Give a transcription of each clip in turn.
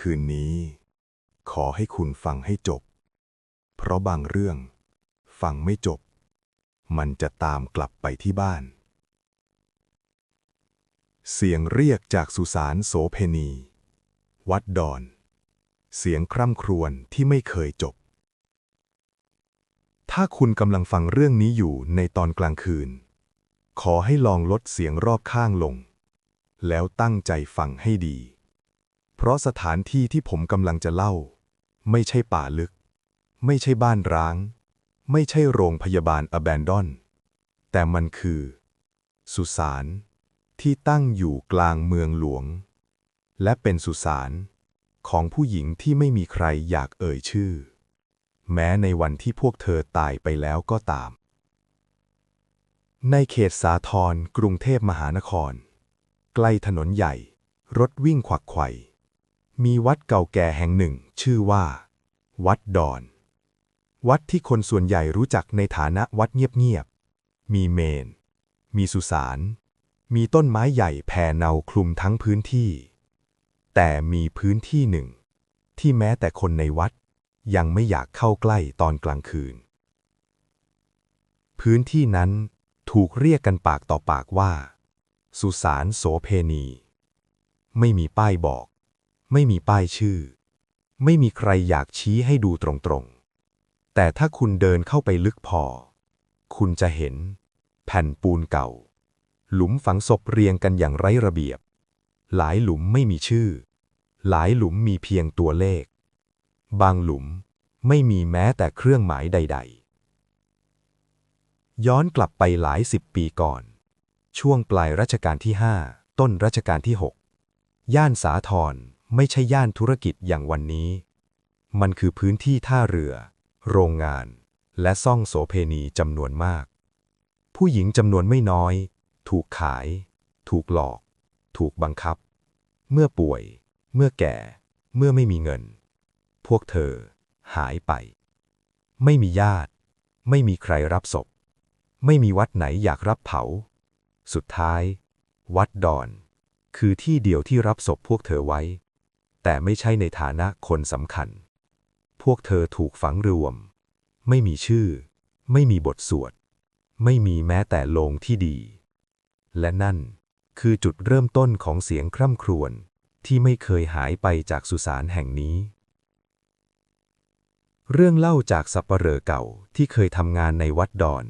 คืนนี้ ขอให้คุณฟังให้จบ เพราะบางเรื่อง ฟังไม่จบ มันจะตามกลับไปที่บ้าน เสียงเรียกจากสุสานโสเพณี วัดดอน เสียงคร่ำครวญที่ไม่เคยจบ ถ้าคุณกำลังฟังเรื่องนี้อยู่ในตอนกลางคืน ขอให้ลองลดเสียงรอบข้างลง แล้วตั้งใจฟังให้ดี เพราะสถานที่ที่ผมกำลังจะเล่า ไม่ใช่ป่าลึก ไม่ใช่บ้านร้าง ไม่ใช่โรงพยาบาลอแบนดอนแต่มันคือ สุสานที่ตั้งอยู่กลางเมืองหลวง และเป็นสุสานของผู้หญิงที่ไม่มีใครอยากเอ่ยชื่อ แม้ในวันที่พวกเธอตายไปแล้วก็ตาม ในเขตสาทรกรุงเทพมหานคร ใกล้ถนนใหญ่ รถวิ่งขวักไขว่ มีวัดเก่าแก่แห่งหนึ่ง ชื่อว่า วัดดอน วัดที่คนส่วนใหญ่รู้จักในฐานะวัดเงียบๆ มีเมน มีสุสาน มีต้นไม้ใหญ่แผ่เนาคลุมทั้งพื้นที่ แต่มีพื้นที่หนึ่ง ที่แม้แต่คนในวัดยังไม่อยากเข้าใกล้ตอนกลางคืน พื้นที่นั้นถูกเรียกกันปากต่อปากว่า สุสานโสเพณี ไม่มีป้ายบอก ไม่มีป้ายชื่อ ไม่มีใครอยากชี้ให้ดูตรงๆ แต่ถ้าคุณเดินเข้าไปลึกพอ คุณจะเห็น แผ่นปูนเก่า หลุมฝังศพเรียงกันอย่างไร้ระเบียบ หลายหลุมไม่มีชื่อ หลายหลุมมีเพียงตัวเลข บางหลุมไม่มีแม้แต่เครื่องหมายใด ๆ ย้อนกลับไปหลายสิบปีก่อน ช่วงปลายรัชกาลที่ห้าต้นรัชกาลที่หกย่านสาทร ไม่ใช่ย่านธุรกิจอย่างวันนี้ มันคือพื้นที่ท่าเรือ โรงงาน และซ่องโสเพณีจำนวนมาก ผู้หญิงจำนวนไม่น้อย ถูกขาย ถูกหลอก ถูกบังคับ เมื่อป่วย เมื่อแก่ เมื่อไม่มีเงิน พวกเธอ หายไป ไม่มีญาติ ไม่มีใครรับศพ ไม่มีวัดไหนอยากรับเผา สุดท้าย วัดดอน คือที่เดียวที่รับศพพวกเธอไว้ แต่ไม่ใช่ในฐานะคนสำคัญ พวกเธอถูกฝังรวม ไม่มีชื่อ ไม่มีบทสวด ไม่มีแม้แต่โลงที่ดี และนั่นคือจุดเริ่มต้นของเสียงคร่ำครวญที่ไม่เคยหายไปจากสุสานแห่งนี้ เรื่องเล่าจากสัปเหร่อเก่าที่เคยทำงานในวัดดอน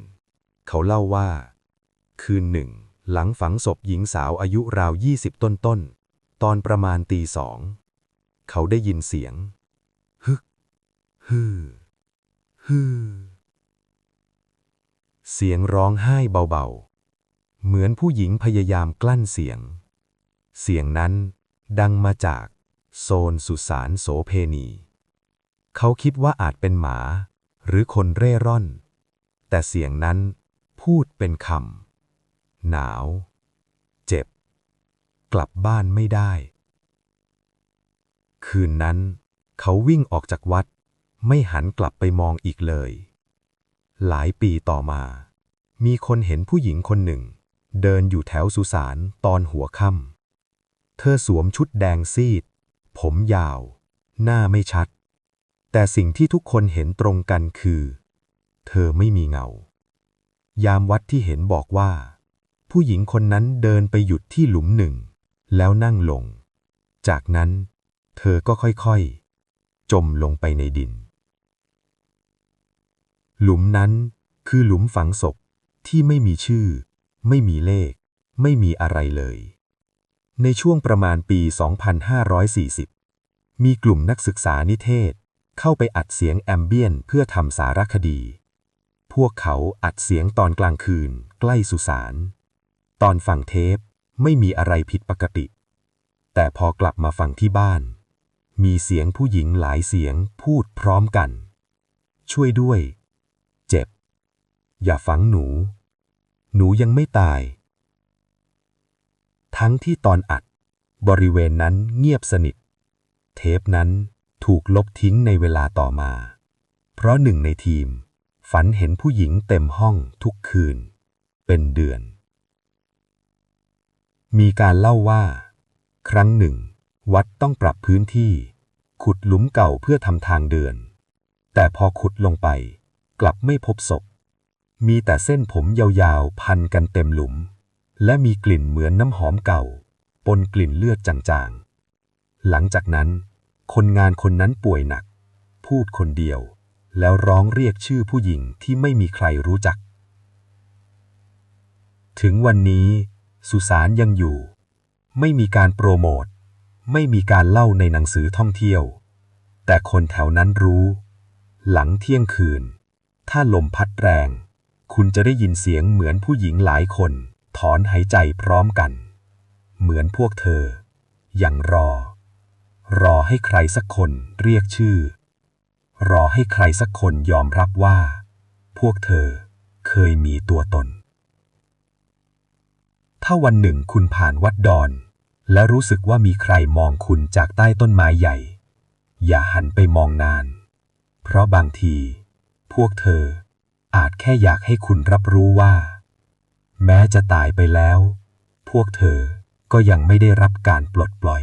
เขาเล่าว่า คืนหนึ่ง หลังฝังศพหญิงสาวอายุราวยี่สิบต้นต้นๆตอนประมาณตีสอง เขาได้ยินเสียง ฮึกฮือฮือเสียงร้องไห้เบาๆ เหมือนผู้หญิงพยายามกลั้นเสียง เสียงนั้นดังมาจากโซนสุสานโสเพณี เขาคิดว่าอาจเป็นหมา หรือคนเร่ร่อน แต่เสียงนั้นพูดเป็นคำหนาว เจ็บ กลับบ้านไม่ได้ คืนนั้น เขาวิ่งออกจากวัด ไม่หันกลับไปมองอีกเลย หลายปีต่อมา มีคนเห็นผู้หญิงคนหนึ่ง เดินอยู่แถวสุสานตอนหัวค่ำเธอสวมชุดแดงซีด ผมยาว หน้าไม่ชัด แต่สิ่งที่ทุกคนเห็นตรงกันคือ เธอไม่มีเงา ยามวัดที่เห็นบอกว่า ผู้หญิงคนนั้นเดินไปหยุดที่หลุมหนึ่ง แล้วนั่งลง จากนั้น เธอก็ค่อยๆ จมลงไปในดิน หลุมนั้นคือหลุมฝังศพที่ไม่มีชื่อ ไม่มีเลข ไม่มีอะไรเลย ในช่วงประมาณปี 2540 มีกลุ่มนักศึกษานิเทศเข้าไปอัดเสียงแอมเบียนเพื่อทำสารคดี พวกเขาอัดเสียงตอนกลางคืนใกล้สุสาน ตอนฟังเทปไม่มีอะไรผิดปกติ แต่พอกลับมาฟังที่บ้าน มีเสียงผู้หญิงหลายเสียงพูดพร้อมกัน ช่วยด้วย เจ็บ อย่าฝังหนู หนูยังไม่ตาย ทั้งที่ตอนอัด บริเวณนั้นเงียบสนิท เทปนั้นถูกลบทิ้งในเวลาต่อมา เพราะหนึ่งในทีม ฝันเห็นผู้หญิงเต็มห้องทุกคืน เป็นเดือน มีการเล่าว่า ครั้งหนึ่ง วัดต้องปรับพื้นที่ ขุดหลุมเก่าเพื่อทำทางเดิน แต่พอขุดลงไป กลับไม่พบศพ มีแต่เส้นผมยาวๆ พันกันเต็มหลุม และมีกลิ่นเหมือนน้ำหอมเก่า ปนกลิ่นเลือดจางๆ หลังจากนั้น คนงานคนนั้นป่วยหนัก พูดคนเดียว แล้วร้องเรียกชื่อผู้หญิงที่ไม่มีใครรู้จัก ถึงวันนี้ สุสานยังอยู่ ไม่มีการโปรโมท ไม่มีการเล่าในหนังสือท่องเที่ยว แต่คนแถวนั้นรู้ หลังเที่ยงคืน ถ้าลมพัดแรง คุณจะได้ยินเสียงเหมือนผู้หญิงหลายคน ถอนหายใจพร้อมกัน เหมือนพวกเธอยังรอ รอให้ใครสักคนเรียกชื่อ รอให้ใครสักคนยอมรับว่า พวกเธอเคยมีตัวตน ถ้าวันหนึ่งคุณผ่านวัดดอน และรู้สึกว่ามีใครมองคุณจากใต้ต้นไม้ใหญ่ อย่าหันไปมองนาน เพราะบางที พวกเธออาจแค่อยากให้คุณรับรู้ว่า แม้จะตายไปแล้ว พวกเธอก็ยังไม่ได้รับการปลดปล่อย